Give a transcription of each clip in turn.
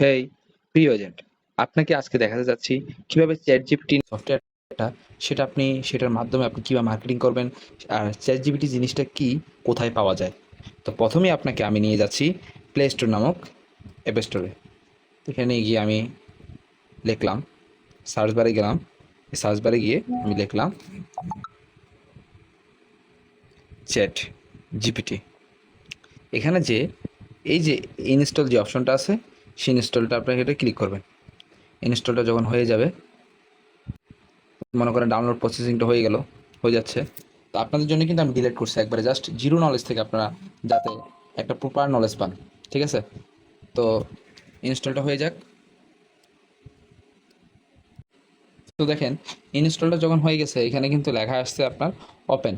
হেই প্রিয় এজেন্ট আপনাকে আজকে দেখাতে যাচ্ছি কীভাবে চ্যাট জিপিটি সফটওয়্যারটা সেটা আপনি, সেটার মাধ্যমে আপনি কীভাবে মার্কেটিং করবেন, আর চ্যাট জিপিটি জিনিসটা কি, কোথায় পাওয়া যায়? তো প্রথমেই আপনাকে আমি নিয়ে যাচ্ছি প্লে স্টোর নামক অ্যাপ স্টোরে এখানে গিয়ে আমি লিখলাম সার্চ বারে গেলাম সার্চ বারে গিয়ে আমি লিখলাম চ্যাট জিপিটি এখানে যে, এই যে ইনস্টল যে অপশনটা আছে সেই ইনস্টলটা আপনাকে এটা ক্লিক করবেন ইনস্টলটা যখন হয়ে যাবে, মনে করেন ডাউনলোড প্রসেসিংটা হয়ে গেল, হয়ে যাচ্ছে। তো আপনাদের জন্য কিন্তু আমি ডিলিট করছি একবারে জাস্ট জিরো নলেজ থেকে আপনারা যাতে একটা প্রপার নলেজ পান, ঠিক আছে? তো ইনস্টলটা হয়ে যাক। তো দেখেন ইনস্টলটা যখন হয়ে গেছে, এখানে কিন্তু লেখা আসছে আপনার ওপেন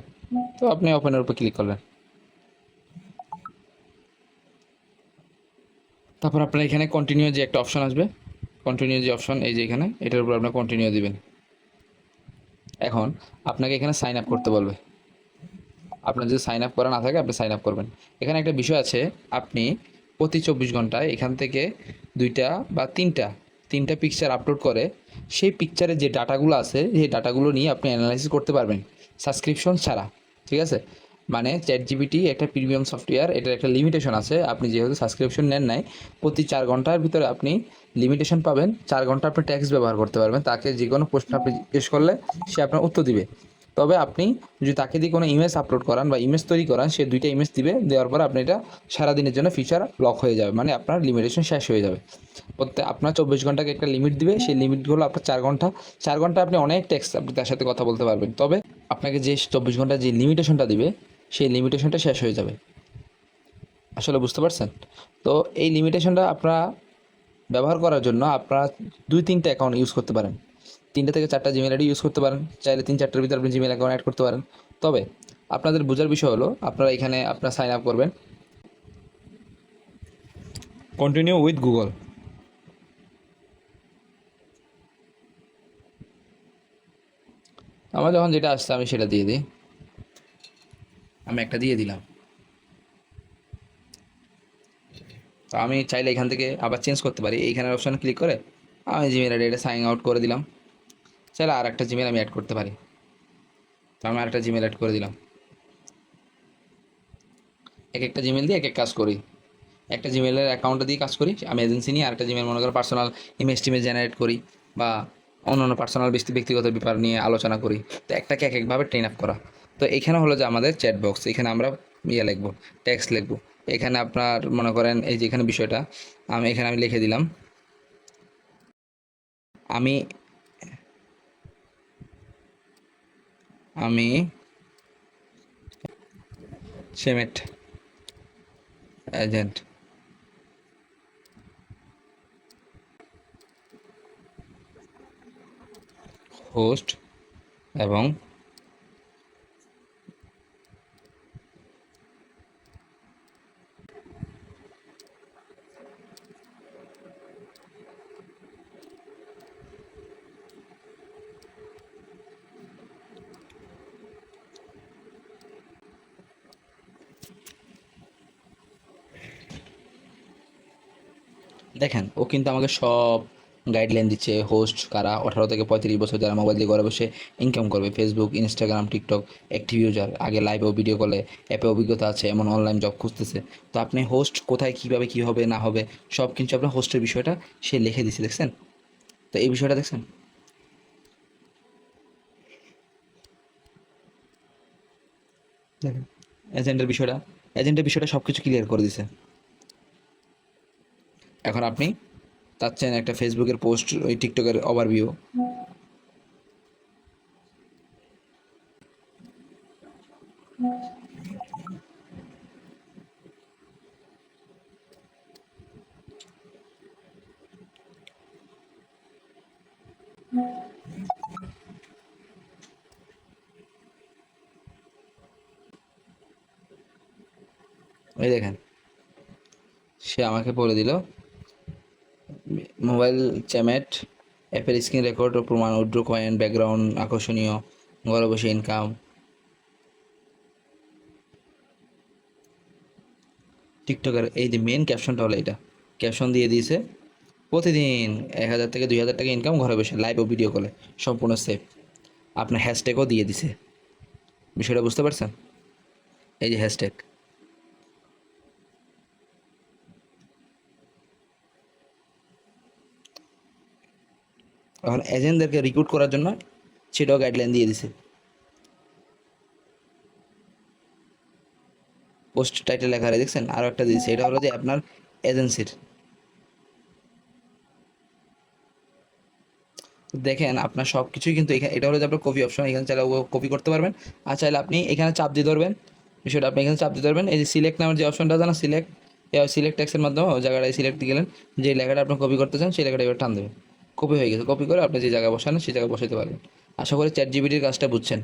তো আপনি ওপেনের উপর ক্লিক করলেন তারপর আপনার এখানে কন্টিনিউ যে একটা অপশন আসবে। কন্টিনিউ যে অপশন এই যে এখানে, এটার উপর আপনার কন্টিনিউ দিবেন। এখন আপনাকে এখানে সাইন আপ করতে বলবে। আপনার যদি সাইন আপ করা না থাকে, আপনি সাইন আপ করবেন। এখানে একটা বিষয় আছে, আপনি প্রতি চব্বিশ ঘন্টায় এখান থেকে দুইটা বা তিনটা তিনটা পিকচার আপলোড করে, সেই পিকচারে যে ডাটাগুলো আছে, সেই ডাটাগুলো নিয়ে আপনি অ্যানালাইসিস করতে পারবেন। সাবস্ক্রিপশন ছাড়া, ঠিক আছে? মানে চ্যাট জিবিটি একটা প্রিমিয়াম সফটওয়্যার এটার একটা লিমিটেশন আছে। আপনি যেহেতু সাবস্ক্রিপশন নেন নাই, প্রতি চার ঘণ্টার ভিতরে আপনি লিমিটেশন পাবেন। চার ঘণ্টা আপনি ট্যাক্স ব্যবহার করতে পারবেন। তাকে যে কোনো প্রশ্ন আপনি জিজ্ঞেস করলে সে আপনার উত্তর দিবে। তবে আপনি যদি তাকে দিয়ে কোনো ইমেজ আপলোড করান বা ইমেজ তৈরি করান, সে দুইটা ইমেজ দিবে। দেওয়ার পর আপনি এটা সারাদিনের জন্য ফিচার লক হয়ে যাবে। মানে আপনার লিমিটেশন শেষ হয়ে যাবে। প্রত্যেক আপনার চব্বিশ ঘন্টাকে একটা লিমিট দিবে। সেই লিমিটগুলো আপনার চার ঘণ্টা চার ঘণ্টা আপনি অনেক ট্যাক্স আপনি তার সাথে কথা বলতে পারবেন। তবে আপনাকে যে চব্বিশ ঘণ্টা যে লিমিটেশনটা দিবে সেই লিমিটেশনটা শেষ হয়ে যাবে। আসলে বুঝতে পারছেন? তো এই লিমিটেশনটা আপনারা ব্যবহার করার জন্য আপনারা দুই, তিনটা অ্যাকাউন্ট ইউজ করতে পারেন। তিনটা থেকে চারটা জিমেল আইডি ইউজ করতে পারেন। চাইলে তিন, চারটার ভিতরে আপনি জিমেল অ্যাকাউন্ট অ্যাড করতে পারেন। তবে আপনাদের বোঝার বিষয় হলো, আপনারা এখানে আপনারা সাইন আপ করবেন। কন্টিনিউ উইথ গুগল আমার যখন যেটা আসছে, আমি সেটা দিয়ে দিই। আমি একটা দিয়ে দিলাম। তো আমি চাইলে এখান থেকে আবার চেঞ্জ করতে পারি। এইখানের অপশানে ক্লিক করে আমি জিমেল আইডি এটা সাইন আউট করে দিলাম। চাইলে আর একটা জিমেল আমি অ্যাড করতে পারি। তো আমি আরেকটা জিমেল অ্যাড করে দিলাম। এক একটা জিমেল দিয়ে এক এক কাজ করি। একটা জিমেলের অ্যাকাউন্টটা দিয়ে কাজ করি। আমি এজেন্সি নিয়ে আরেকটা জিমেল মনে করো পার্সোনাল ইমেজ টিমেজ জেনারেট করি বা অন্যান্য পার্সোনাল ব্যক্তি ব্যক্তিগত ব্যাপার নিয়ে আলোচনা করি। তো একটাকে এক একভাবে ট্রেন আপ করা। তো এখানে হলো যে আমাদের চ্যাট বক্স এখানে আমরা ইয়ে লিখব টেক্সট লিখব। এখানে আপনার মনে করেন এই যে এখানে বিষয়টা, আমি এখানে আমি লিখে দিলাম। আমি আমি সেমেট এজেন্ট হোস্ট এবং দেখেন, ও কিন্তু আমাকে সব গাইডলাইন দিচ্ছে হোস্ট কারা, আঠারো থেকে পঁয়ত্রিশ বছর যারা মোবাইল দিয়ে ঘরে বসে ইনকাম করবে Facebook Instagram TikTok active user আগে লাইভ ও ভিডিও কলে অ্যাপে অভিজ্ঞতা আছে, এমন অনলাইন জব খুঁজতেছে। তো আপনি হোস্ট কোথায়, কীভাবে, কী হবে, না হবে, সব কিছু আপনার হোস্টের বিষয়টা সে লিখে দিচ্ছে দেখছেন? তো এই বিষয়টা দেখছেন? দেখেন এজেন্টের বিষয়টা এজেন্টের বিষয়টা সব কিছু ক্লিয়ার করে দিছে। এখন আপনি চাচ্ছেন একটা ফেসবুকের পোস্ট ওই টিকটকের ওভারভিউ এই দেখেন, সে আমাকে বলে দিল মোবাইল চ্যামেট অ্যাপের স্ক্রিন রেকর্ড ও প্রমাণ, উড্রো কয়েন ব্যাকগ্রাউন্ড আকর্ষণীয়, ঘরে বসে ইনকাম টিকটকের এই যে মেন ক্যাপশনটা হলো এটা। ক্যাপশন দিয়ে দিয়েছে, প্রতিদিন এক হাজার থেকে দুই হাজার টাকা ইনকাম ঘরে বসে লাইভ ও ভিডিও কলে সম্পূর্ণ সেফ আপনার হ্যাশট্যাগও দিয়ে দিছে। বিষয়টা বুঝতে পারছেন? এই যে হ্যাশট্যাগ এখন এজেন্টদেরকে রিক্রুট করার জন্য সেটাও গাইডলাইন দিয়ে দিছে। পোস্ট টাইটেল লেখা আছে, দেখছেন? আরও একটা দিয়েছে। এটা হলো যে আপনার এজেন্সির। দেখেন, আপনার সব কিছুই কিন্তু এখানে এটা হলো যে আপনার কপি অপশন এখানে চাইলে কপি করতে পারবেন। আর চাইলে আপনি এখানে চাপ দিয়ে ধরবেন। বিষয়টা, আপনি এখানে চাপ দিয়ে ধরবেন। এই যে সিলেক্ট নামের যে অপশনটা আছে না সিলেক্ট সিলেক্ট ট্যাক্সের মাধ্যমে জায়গাটায় সিলেক্ট গেলেন। যে লেখাটা আপনি কপি করতে চান, সেই লেখাটা এবার টান দেবেন। কপি হয়ে গেছে। কপি করে আপনি যে জায়গায় বসানো, সেই জায়গায় বসাতে পারবেন। আশা করি চ্যাট জিবিটির কাজটা বুঝছেন।